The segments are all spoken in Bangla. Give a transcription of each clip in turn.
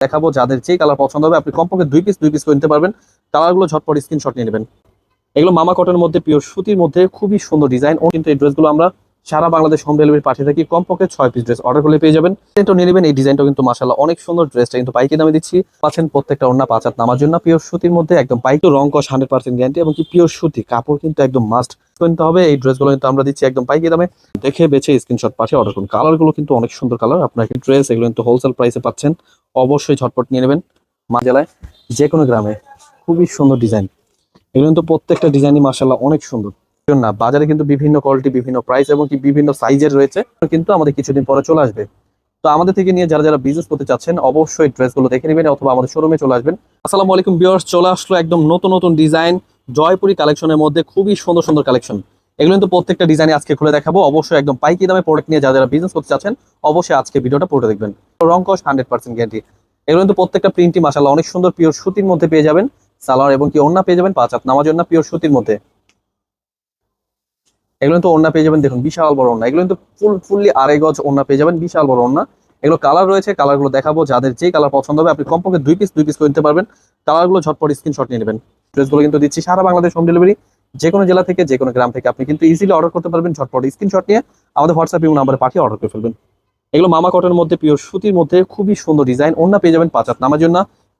দেখাবো যাদের যে কালার পছন্দ হবে। আপনি কমপক্ষে দুই পিস দুই পিস করে নিতে পারবেন। কালারগুলো ঝটপট স্ক্রিনশট নিয়ে নেবেন। এগুলো মামা কটনের মধ্যে পিওর সুতির মধ্যে খুবই সুন্দর ডিজাইন ও কিন্তু এই ড্রেসগুলো আমরা সারা বাংলাদেশ হোম ডেলিভারি পাঠিয়ে থাকি। কমপক্ষে ছয় পিস ড্রেস অর্ডার করলে পেয়ে যাবেন। ডিজাইনটা নিয়ে নেবেন। এই ডিজাইনটা কিন্তু মাসাল্লাহ অনেক সুন্দর ড্রেসটা কিন্তু পাইকি দামে দিচ্ছি। পাচ্ছেন প্রত্যেকটা অন্য পাঁচ হাত নামার জন্য। পিওর সুতির মধ্যে একদম পাইকি রং কস হান্ড্রেড পার্সেন্ট গ্যারান্টি এবং কি পিওর সুতি। কাপড় কিন্তু একদম মাস্ট কিনতে হবে। এই ড্রেসগুলো কিন্তু আমরা দিচ্ছি একদম পাইকি দামে। দেখে, বেছে স্ক্রিনশট পাঠিয়ে অর্ডার করুন। কালারগুলো কিন্তু অনেক সুন্দর কালার আপনার ড্রেস এগুলো কিন্তু হোলসেল প্রাইসে পাচ্ছেন। অবশ্যই ঝটপট নিয়ে নেবেন। মা জেলায় যে কোনো গ্রামে খুবই সুন্দর ডিজাইন। এগুলো কিন্তু প্রত্যেকটা ডিজাইনই মার্শাল্লাহ অনেক সুন্দর। না, বাজারে কিন্তু বিভিন্ন কোয়ালিটি বিভিন্ন প্রাইস এবং কি বিভিন্ন সাইজের রয়েছে, কিন্তু আমাদের কিছুদিন পরে চলে আসবে। তো আমাদের থেকে নিয়ে যারা যারা বিজনেস করতে চাচ্ছেন, অবশ্যই ড্রেসগুলো দেখে নেবেন অথবা আমাদের শোরুমে চলে আসবেন। আসসালামু আলাইকুম বিয়ার্স চলে আসলো একদম নতুন নতুন ডিজাইন জয়পুরি কালেকশনের মধ্যে খুবই সুন্দর সুন্দর কালেকশন এগুলো কিন্তু প্রত্যেকটা ডিজাইন আজকে খুলে দেখাবো। অবশ্যই একদম পাইকি দামে প্রোডাক্ট নিয়ে যারা বিজনেস করতে চাচ্ছেন, অবশ্যই আজকে ভিডিওটা পড়ে দেখবেন। রং কস হান্ড্রেড পার্সেন্ট গ্যারান্টি এগুলো কিন্তু প্রত্যেকটা প্রিন্টই মাসাল্লাহ অনেক সুন্দর পিওর সুতির মধ্যে পেয়ে যাবেন। সালোয়ার এবং কি ওন্না পেয়ে যাবেন, পাঁচ হাত নামার জন্য পিওর সুতির মধ্যে। এগুলো কিন্তু ওন্না পেয়ে যাবেন, দেখুন বিশাল বড় ওন্না এগুলো কিন্তু ফুল, ফুললি আড়াই গজ ওন্না পেয়ে যাবেন, বিশাল বড় ওন্না এগুলো কালার রয়েছে কালারগুলো দেখাবো। যাদের যে কালার পছন্দ হবে, আপনি কমপক্ষে দুই পিস দুই পিস করে নিতে পারবেন। কালারগুলো ঝটপট স্ক্রিনশট নিয়ে নেবেন। ড্রেসগুলো কিন্তু দিচ্ছি সারা বাংলাদেশ হোম ডেলিভারি যে কোনো জেলা থেকে যে কোনো গ্রাম থেকে আপনি কিন্তু ইজিলি অর্ডার করতে পারবেন, ঝটপট স্ক্রিনশট নিয়ে আমাদের হোয়াটসঅ্যাপ ইউ নাম্বারে পাঠিয়ে অর্ডার করে ফেলবেন। এগুলো মামা কটনের মধ্যে পিওর সুতির মধ্যে, খুবই সুন্দর ডিজাইন অন্য পেয়ে যাবেন পাঁচ হাত নামার জন্য।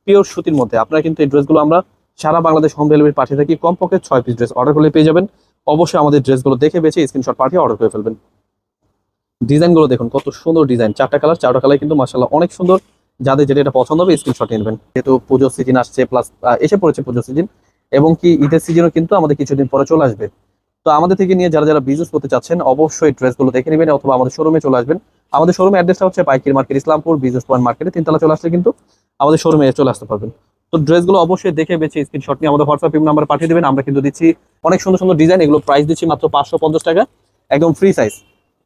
পিওর সুতির মধ্যে, আপনারা কিন্তু এই ড্রেসগুলো আমরা সারা বাংলাদেশ হোম ডেলিভারি পাঠিয়ে থাকি, কমপক্ষে ছয় পিস ড্রেস অর্ডার করলে পেয়ে যাবেন। অবশ্যই আমাদের ড্রেসগুলো দেখে বেছে স্ক্রিনশট পাঠিয়ে অর্ডার করে ফেলবেন। ডিজাইনগুলো দেখুন, কত সুন্দর ডিজাইন চারটা কালার চারটা কালার কিন্তু মাসাল্লাহ অনেক সুন্দর। যাদের যেটা এটা পছন্দ হবে স্ক্রিনশট নেবেন। যেহেতু পুজো সিজন আসছে প্লাস এসে পড়েছে পুজো সিজন এবং কি ঈদের সিজনও কিন্তু আমাদের কিছুদিন পরে চলে আসবে। তো আমাদের থেকে নিয়ে যারা যারা বিজনেস করতে চাচ্ছেন, অবশ্যই ড্রেসগুলো দেখে নেবেন অথবা আমাদের শোরুমে চলে আসবেন। আমাদের শোরুমে অ্যাড্রেসটা হচ্ছে পাইকির মার্কেট, ইসলামপুর বিজনেস পয়েন্ট মার্কেটে তিনতলা চলে আসলে কিন্তু আমাদের শোরুমে চলে আসতে পারবেন। তো ড্রেসগুলো অবশ্যই দেখে বেছে স্ক্রিনশট নিয়ে আমাদের হোয়াটসঅ্যাপ নাম্বার পাঠিয়ে দেবেন। আমরা কিন্তু দিচ্ছি অনেক সুন্দর সুন্দর ডিজাইন এগুলো প্রাইস দিচ্ছি মাত্র পাঁচশো পঞ্চাশ টাকা, একদম ফ্রি সাইজ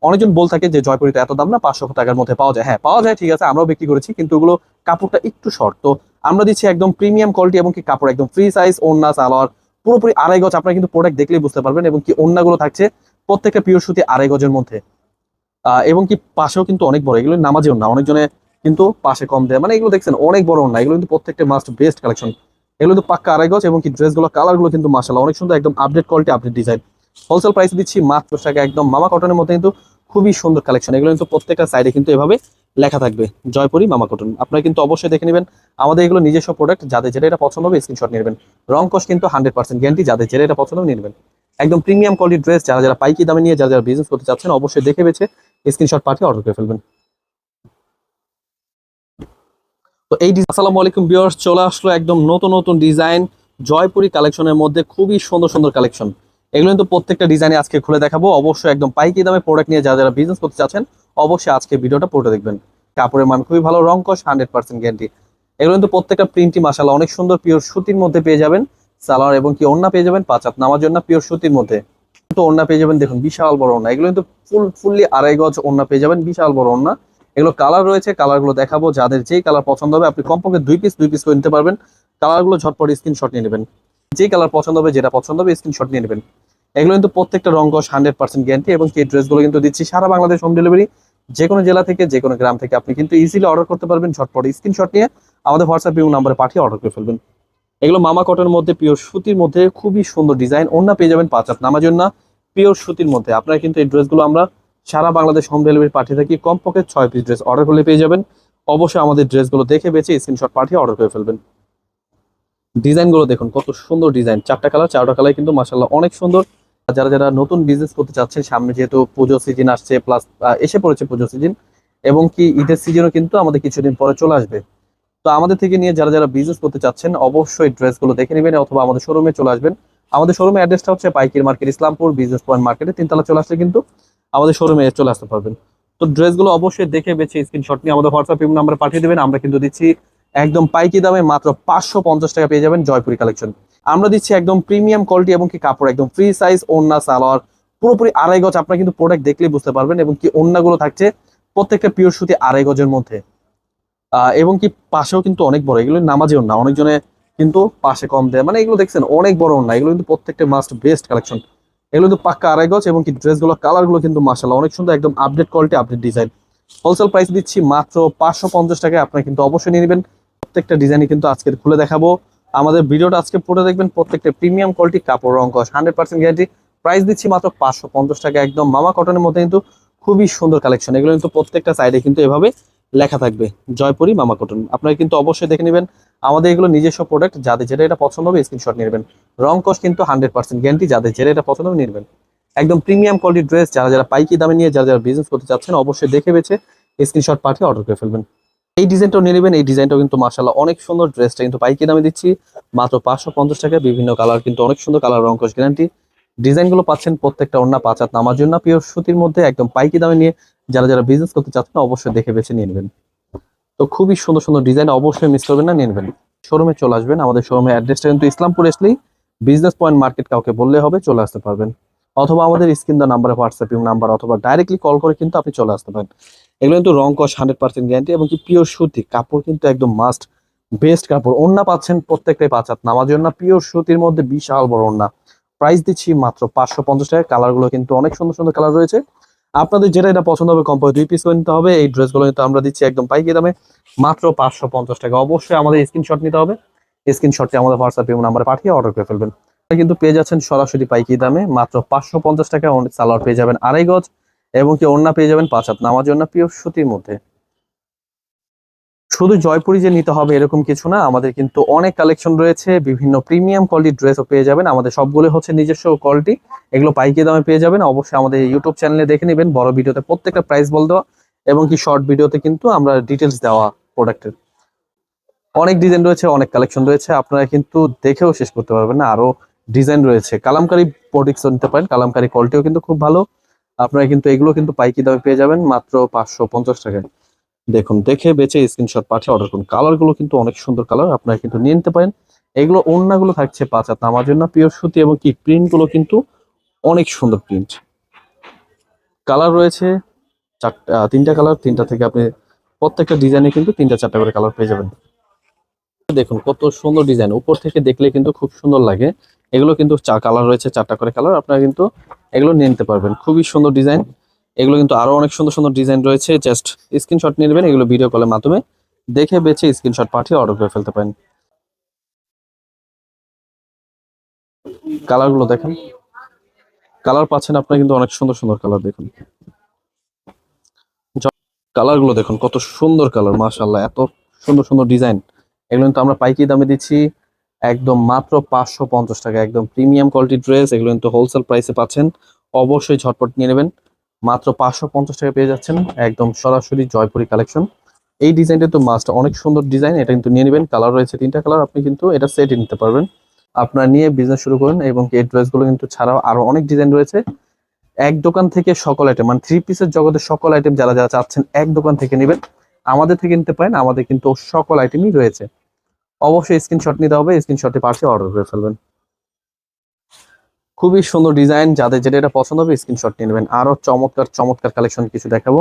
অনেকজন বল থাকে যে জয়পুরিতে এত দাম না, পাঁচশো টাকার মধ্যে পাওয়া যায়। হ্যাঁ পাওয়া যায়, ঠিক আছে, আমরাও বিক্রি করেছি, কিন্তু ওগুলো কাপড়টা একটু শর্ট। তো আমরা দিচ্ছি একদম প্রিমিয়াম কোয়ালিটি এবং কি কাপড়, একদম ফ্রি সাইজ ওন্না সালোয়ার, পুরোপুরি আড়াই গজ। আপনারা কিন্তু প্রোডাক্ট দেখলেই বুঝতে পারবেন এবং কি ওন্নাগুলো থাকছে প্রত্যেকটা পিওর সুতি আড়াই গজের মধ্যে। এবং কি পাশেও কিন্তু অনেক বড়, এগুলো নামাজেও না অনেকজনে কিন্তু পাশে কম দেয়। মানে এগুলো দেখছেন, অনেক বড় না এগুলো কিন্তু প্রত্যেকটা মাস্ট বেস্ট কালেকশন এগুলো কিন্তু পাক্কা আড়াই গজ এবং কি ড্রেসগুলো কালারগুলো কিন্তু মাসাল্লাহ অনেক সুন্দর, একদম update quality update design wholesale price দিচ্ছি মাত্র টাকা, একদম মামা কটনের মধ্যে কিন্তু খুবই সুন্দর কালেকশন এগুলো কিন্তু প্রত্যেকটা সাইডে কিন্তু এভাবে লেখা থাকবে। জয়পুরি মামা কটন আপনারা কিন্তু অবশ্যই দেখে নেবেন আমাদের এগুলো নিজস্ব প্রোডাক্ট যাদের যেটা এটা পছন্দ হবে স্ক্রিনশট নেবেন। রং কস কিন্তু হান্ড্রেড পার্সেন্ট গ্যারান্টি যাদের যেটা এটা পছন্দ হবে নেবেন। একদম প্রিমিয়াম কোয়ালিটি ড্রেস যারা যারা পাইকি দামে নিয়ে, যারা যারা বিজনেস করতে চাচ্ছেন, অবশ্যই দেখে বেছে স্ক্রিনশট পাঠিয়ে অর্ডার করে ফেলবেন। তো এই আসসালামু আলাইকুম বিয়ার্স চলে আসলো একদম নতুন নতুন ডিজাইন জয়পুরি কালেকশনের মধ্যে খুবই সুন্দর সুন্দর কালেকশন এগুলো কিন্তু প্রত্যেকটা ডিজাইনে আজকে খুলে দেখাবো। অবশ্যই একদম পাইকি দামে প্রোডাক্ট নিয়ে যারা যারা বিজনেস করতে চাচ্ছেন, অবশ্যই আজকে ভিডিওটা পড়ে দেখবেন। কাপড়ের মান খুবই ভালো, রং কস হান্ড্রেড পার্সেন্ট গ্যারান্টি এগুলো কিন্তু প্রত্যেকটা প্রিন্টই মাসাল্লাহ অনেক সুন্দর পিওর সুতির মধ্যে পেয়ে যাবেন। সালোয়ার এবং কি ওন্না পেয়ে যাবেন, পাঁচ হাত নামার জন্য পিওর সুতির মধ্যে। তো ওন্না পেয়ে যাবেন, দেখুন, বিশাল বড় ওন্না এগুলো কিন্তু ফুল ফুললি আড়াই গজ ওন্না পেয়ে যাবেন, বিশাল বড় ওন্না এগুলো কালার রয়েছে কালারগুলো দেখাবো। যাদের যেই কালার পছন্দ হবে, আপনি কমপক্ষে দুই পিস দুই পিস করে নিতে পারবেন। কালারগুলো ঝটপট স্ক্রিনশট নিয়ে নেবেন। যেই কালার পছন্দ হবে, যেটা পছন্দ হবে স্ক্রিনশট নিয়ে নেবেন। এগুলো কিন্তু প্রত্যেকটা রং কস হান্ড্রেড পার্সেন্ট গ্যারান্টি এবং এই ড্রেসগুলো কিন্তু দিচ্ছি সারা বাংলাদেশ হোম ডেলিভারি যে কোনো জেলা থেকে যে কোনো গ্রাম থেকে। আপনি কিন্তু ইজিলি অর্ডার করতে পারবেন ঝটপট। স্ক্রিনশট নিয়ে আমাদের হোয়াটসঅ্যাপ ইউ নাম্বারে পাঠিয়ে অর্ডার করে ফেলবেন। এগুলো মামা কটনের মধ্যে পিওর সুতির মধ্যে, খুবই সুন্দর ডিজাইন অন্য পেয়ে যাবেন পাঁচ হাত নামার জন্য পিওর সুতির মধ্যে। আপনারা কিন্তু এই ড্রেসগুলো আমরা সারা বাংলাদেশ হোম ডেলিভারি পাঠিয়ে থাকি। কমপক্ষে ছয় পিস ড্রেস অর্ডার করলে পেয়ে যাবেন। অবশ্যই আমাদের ড্রেসগুলো দেখে বেছে স্ক্রিনশট পাঠিয়ে অর্ডার করে ফেলবেন। ডিজাইনগুলো দেখুন, কত সুন্দর ডিজাইন। চারটা কালার চারটা কালার কিন্তু মাসাল্লাহ অনেক সুন্দর। যারা যারা নতুন বিজনেস করতে চাচ্ছেন, সামনে যেহেতু পুজো সিজন আসছে প্লাস এসে পড়েছে পুজো সিজন এবং কি ঈদের সিজনও কিন্তু আমাদের কিছুদিন পরে চলে আসবে। তো আমাদের থেকে নিয়ে যারা যারা বিজনেস করতে চাচ্ছেন, অবশ্যই ড্রেসগুলো দেখে নেবেন অথবা আমাদের শোরুমে চলে আসবেন। আমাদের শোরুমে অ্যাড্রেসটা হচ্ছে পাইকির মার্কেট ইসলামপুর বিজনেস পয়েন্ট মার্কেটে তিনতলা চলে আসলে কিন্তু আমাদের শোরুমে চলে আসতে পারবেন। তো ড্রেসগুলো অবশ্যই দেখে বেছে স্ক্রিনশট নিয়ে আমাদের হোয়াটসঅ্যাপ নাম্বারে পাঠিয়ে দেবেন। আমরা কিন্তু দিচ্ছি একদম পাইকি দামে মাত্র পাঁচশো পঞ্চাশ টাকা পেয়ে যাবেন জয়পুরি কালেকশন। আমরা দিচ্ছি একদম প্রিমিয়াম কোয়ালিটি এবং কি কাপড়, একদম ফ্রি সাইজ ওন্না সালোয়ার। পুরোপুরি আড়াই গজ আপনারা কিন্তু প্রোডাক্ট দেখলেই বুঝতে পারবেন এবং কি ওন্নাগুলো থাকছে প্রত্যেকটা পিওর সুতি আড়াই গজের মধ্যে। এবং কি পাশেও কিন্তু অনেক বড়, এগুলো নামাজেও না অনেকজনে কিন্তু পাশে কম দেয়। মানে এগুলো দেখছেন, অনেক বড় ওন্না, এগুলো কিন্তু প্রত্যেকটা মাস্ট বেস্ট কালেকশন এগুলো কিন্তু পাক্কা আড়াই গজ এবং কি ড্রেসগুলো কালারগুলো কিন্তু মাসাল্লাহ অনেক সুন্দর, একদম update quality update design wholesale price দিচ্ছি মাত্র পাঁচশো পঞ্চাশ টাকায়, আপনারা কিন্তু অবশ্যই নিয়ে নেবেন। প্রত্যেকটা ডিজাইনই কিন্তু আজকে খুলে দেখাবো। আমাদের ভিডিওটা আজকে পড়ে দেখবেন, প্রত্যেকটা প্রিমিয়াম কোয়ালিটি কাপড় রং কস হান্ড্রেড পার্সেন্ট গ্যারান্টি প্রাইস দিচ্ছি মাত্র পাঁচশো পঞ্চাশ টাকা, একদম মামা কটনের মধ্যে কিন্তু খুবই সুন্দর কালেকশন এগুলো কিন্তু প্রত্যেকটা সাইডে কিন্তু এভাবে লেখা থাকবে, জয়পুরি মামা কটন আপনারা কিন্তু অবশ্যই দেখে নেবেন, আমাদের এগুলো নিজস্ব প্রোডাক্ট যাদের যেটা এটা পছন্দ হবে স্ক্রিনশট নেবেন। রং কস কিন্তু হান্ড্রেড পার্সেন্ট গ্যারান্টি যাদের যেটা এটা পছন্দ হবে নেবেন। একদম প্রিমিয়াম কোয়ালিটি ড্রেস যারা যারা পাইকি দামে নিয়ে, যারা যারা বিজনেস করতে চাচ্ছেন, অবশ্যই দেখে বেছে স্ক্রিনশট পাঠিয়ে অর্ডার করে ফেলবেন। এই ডিজাইনটাও নিয়ে নেবেন, এই ডিজাইনটাও কিন্তু মার্শাল্লাহ অনেক সুন্দর ড্রেসটা কিন্তু পাইকি দামে দিচ্ছি। মাত্র পাঁচশো পঞ্চাশ টাকা, বিভিন্ন কালার কিন্তু অনেক সুন্দর কালার রং কস গ্যারান্টি। ডিজাইনগুলো পাচ্ছেন প্রত্যেকটা অন্য পাঁচ হাত নামার জন্য। পিওর সুতির মধ্যে একদম পাইকি দামে নিয়ে যারা যারা বিজনেস করতে চাচ্ছেন অবশ্যই দেখে বেছে নিয়ে নেবেন। তো খুবই সুন্দর সুন্দর ডিজাইন অবশ্যই মিস করবেন না, নিয়ে নেবেন। শোরুমে চলে আসবেন। আমাদের শোরুমের অ্যাড্রেসটা কিন্তু ইসলামপুর আসলেই বিজনেস পয়েন্ট মার্কেট কাউকে বললে হবে, চলে আসতে পারবেন। অথবা আমাদের স্ক্রিন দা নাম্বারে হোয়াটসঅ্যাপ নাম্বার অথবা ডাইরেক্টলি কল করে কিন্তু আপনি চলে আসতে পারেন। এগুলো কিন্তু রং কস হান্ড্রেড পার্সেন্ট গ্যারান্টি এবং কি পিওর সুতি। কাপড় কিন্তু একদম মাস্ট বেস্ট কাপড়। ওন্না পাচ্ছেন প্রত্যেকটাই পাঁচ হাত। নামার জন্য পিওর সুতির মধ্যে বিশাল বড় ওন্না প্রাইস দিচ্ছি মাত্র পাঁচশো পঞ্চাশ টাকা। কালারগুলো কিন্তু অনেক সুন্দর সুন্দর কালার রয়েছে। আপনাদের যেটা এটা পছন্দ হবে, কম দুই পিস করে নিতে হবে। এই ড্রেসগুলো কিন্তু আমরা দিচ্ছি একদম পাইকি দামে। মাত্র পাঁচশো পঞ্চাশ টাকা। অবশ্যই আমাদের স্ক্রিনশট নিতে হবে। স্ক্রিনশটটি আমাদের হোয়াটসঅ্যাপ নাম্বারে পাঠিয়ে অর্ডার করে ফেলবেন। কিন্তু পেয়ে যাচ্ছেন সরাসরি পাইকি দামে। মাত্র পাঁচশো পঞ্চাশ টাকা সালোয়ার পেয়ে যাবেন আড়াই গজ। এবং কি ওড়না পেয়ে যাবেন পাঁচ হাত নামার জন্য প্রিয় সুতির মধ্যে। শুধু জয়পুরি যে নিতে হবে এরকম কিছু না, আমাদের কিন্তু অনেক কালেকশন রয়েছে, বিভিন্ন প্রিমিয়াম কোয়ালিটির ড্রেসও পেয়ে যাবেন। আমাদের সবগুলো হচ্ছে নিজস্ব কোয়ালিটি এগুলো পাইকি দামে পেয়ে যাবেন। অবশ্যই আমাদের ইউটিউব চ্যানেলে দেখে নেবেন, বড় ভিডিওতে প্রত্যেকটা প্রাইস বল দেওয়া এবং কি শর্ট ভিডিওতে কিন্তু আমরা ডিটেলস দেওয়া প্রোডাক্টের অনেক ডিজাইন রয়েছে, অনেক কালেকশন রয়েছে, আপনারা কিন্তু দেখেও শেষ করতে পারবেন না। আরও ডিজাইন রয়েছে। কালামকারি প্রোডিক্স নিতে পারেন, কালামকারি কোয়ালিটিও কিন্তু খুব ভালো। আপনারা কিন্তু এগুলো কিন্তু পাইকি দামে পেয়ে যাবেন মাত্র পাঁচশো পঞ্চাশ টাকায়। দেখুন, দেখে বেছে স্ক্রিনশট পাঠিয়ে অর্ডার করুন। কালারগুলো কিন্তু অনেক সুন্দর কালার আপনারা কিন্তু নিয়ে নিতে পারেন। এগুলো ওড়নাগুলো থাকছে পাঁচ হাত আমার জন্য পিওর সুতি এবং কি প্রিন্টগুলো কিন্তু অনেক সুন্দর প্রিন্ট কালার রয়েছে চারটা তিনটা কালার তিনটা থেকে আপনি প্রত্যেকটা ডিজাইনে কিন্তু তিনটা চারটা করে কালার পেয়ে যাবেন। দেখুন, কত সুন্দর ডিজাইন উপর থেকে দেখলে কিন্তু খুব সুন্দর লাগে। এগুলো কিন্তু চা কালার রয়েছে, চারটা করে কালার আপনারা কিন্তু এগুলো নিয়ে নিতে পারবেন। খুবই সুন্দর ডিজাইন এগুলো কিন্তু আরও অনেক সুন্দর সুন্দর ডিজাইন রয়েছে। জাস্ট স্ক্রিনশট নিয়ে নেবেন, এগুলো ভিডিও কলের মাধ্যমে দেখে বেছে স্ক্রিনশট পাঠিয়ে অর্ডার করে ফেলতে পারেন। কালারগুলো দেখেন। কালার পাচ্ছেন আপনারা কিন্তু অনেক সুন্দর সুন্দর কালার দেখুন। কালারগুলো দেখুন, কত সুন্দর কালার মাশাল্লাহ এত সুন্দর সুন্দর ডিজাইন এগুলো কিন্তু আমরা পাইকি দামে দিচ্ছি। একদম মাত্র পাঁচশো পঞ্চাশ টাকা। একদম প্রিমিয়াম কোয়ালিটি ড্রেস এগুলো কিন্তু হোলসেল প্রাইসে পাচ্ছেন। অবশ্যই ঝটপট নিয়ে নেবেন। মাত্র পাঁচশো পঞ্চাশ টাকা পেয়ে যাচ্ছেন একদম সরাসরি জয়পুরি কালেকশন এই ডিজাইনটা তো মাস্ট অনেক সুন্দর ডিজাইন, এটা কিন্তু নিয়ে নেবেন। কালার রয়েছে তিনটা কালার আপনি কিন্তু এটা সেটে নিতে পারবেন। আপনার নিয়ে বিজনেস শুরু করুন এবং এই ড্রেসগুলো কিন্তু ছাড়াও আরও অনেক ডিজাইন রয়েছে। এক দোকান থেকে সকল আইটেম মানে থ্রি পিসের জগতে সকল আইটেম যারা যারা চাচ্ছেন, এক দোকান থেকে নেবেন। আমাদের থেকে নিতে পারেন, আমাদের কিন্তু সকল আইটেমই রয়েছে। অবশ্যই স্ক্রিনশট নিতে হবে স্ক্রিনশটে পাশে অর্ডার করে ফেলবেন। খুবই সুন্দর ডিজাইন যাদের যেটা এটা পছন্দ হবে স্ক্রিনশট নিয়ে নেবেন। আরও চমৎকার চমৎকার কালেকশন কিছু দেখাবো।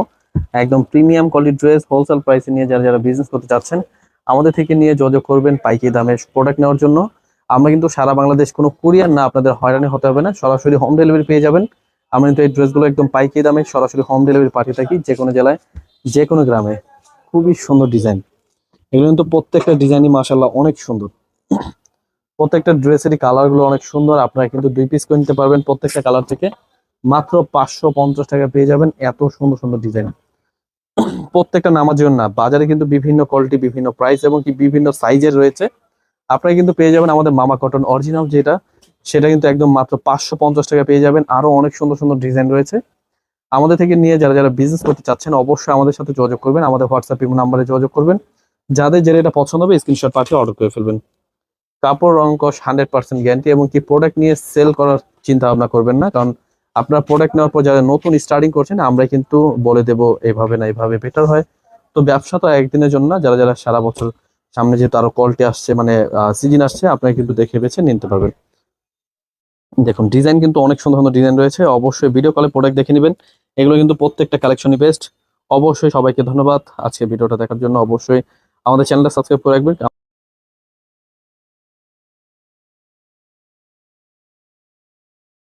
একদম প্রিমিয়াম কোয়ালিটি ড্রেস হোলসেল প্রাইসে নিয়ে যারা যারা বিজনেস করতে চাচ্ছেন, আমাদের থেকে নিয়ে যোগাযোগ করবেন পাইকি দামে প্রোডাক্ট নেওয়ার জন্য। আমরা কিন্তু সারা বাংলাদেশ কোনো কুরিয়ার না, আপনাদের হয়রানি হতে হবে না, সরাসরি হোম ডেলিভারি পেয়ে যাবেন। আমরা কিন্তু এই ড্রেসগুলো একদম পাইকি দামে সরাসরি হোম ডেলিভারি পাঠিয়ে থাকি যে কোনো জেলায় যে কোনো গ্রামে। খুবই সুন্দর ডিজাইন এগুলো কিন্তু প্রত্যেকটা ডিজাইনই মাসাল্লাহ অনেক সুন্দর। প্রত্যেকটা ড্রেসেরই কালারগুলো অনেক সুন্দর, আপনারা কিন্তু দুই পিস করে নিতে পারবেন প্রত্যেকটা কালার থেকে। মাত্র পাঁচশো পঞ্চাশ টাকা পেয়ে যাবেন এত সুন্দর সুন্দর ডিজাইন। প্রত্যেকটা নামার জন্য না, বাজারে কিন্তু বিভিন্ন কোয়ালিটি বিভিন্ন প্রাইস এবং কি বিভিন্ন সাইজের রয়েছে। আপনারা কিন্তু পেয়ে যাবেন আমাদের মামা কটন অরিজিনাল যেটা, সেটা কিন্তু একদম মাত্র পাঁচশো পঞ্চাশ টাকা পেয়ে যাবেন। আরও অনেক সুন্দর সুন্দর ডিজাইন রয়েছে। আমাদের থেকে নিয়ে যারা যারা বিজনেস করতে চাচ্ছেন, অবশ্যই আমাদের সাথে যোগাযোগ করবেন, আমাদের হোয়াটসঅ্যাপ নাম্বারে যোগাযোগ করবেন। যাদের যেটা এটা পছন্দ হবে স্ক্রিনশট পাঠিয়ে অর্ডার করে ফেলবেন। কাপড়, রং, কস হান্ড্রেড পার্সেন্ট গ্যারান্টি এবং কি প্রোডাক্ট নিয়ে সেল করার চিন্তা ভাবনা করবেন না, কারণ আপনার প্রোডাক্ট নেওয়ার পর যারা নতুন স্টার্টিং করছেন আমরা কিন্তু বলে দেব এভাবে না, এভাবে বেটার হয়। তো ব্যবসা তো একদিনের জন্য না, যারা যারা সারা বছর সামনে যেহেতু আরও কোয়ালিটি আসছে মানে সিজন আসছে, আপনারা কিন্তু দেখে বেছে নিতে পারবেন। দেখুন ডিজাইন কিন্তু অনেক সুন্দর সুন্দর ডিজাইন রয়েছে, অবশ্যই ভিডিও কলে প্রোডাক্ট দেখে নেবেন। এগুলো কিন্তু প্রত্যেকটা কালেকশনই বেস্ট অবশ্যই সবাইকে ধন্যবাদ। আজকে ভিডিওটা দেখার জন্য অবশ্যই আমাদের চ্যানেলটা সাবস্ক্রাইব করে রাখবেন।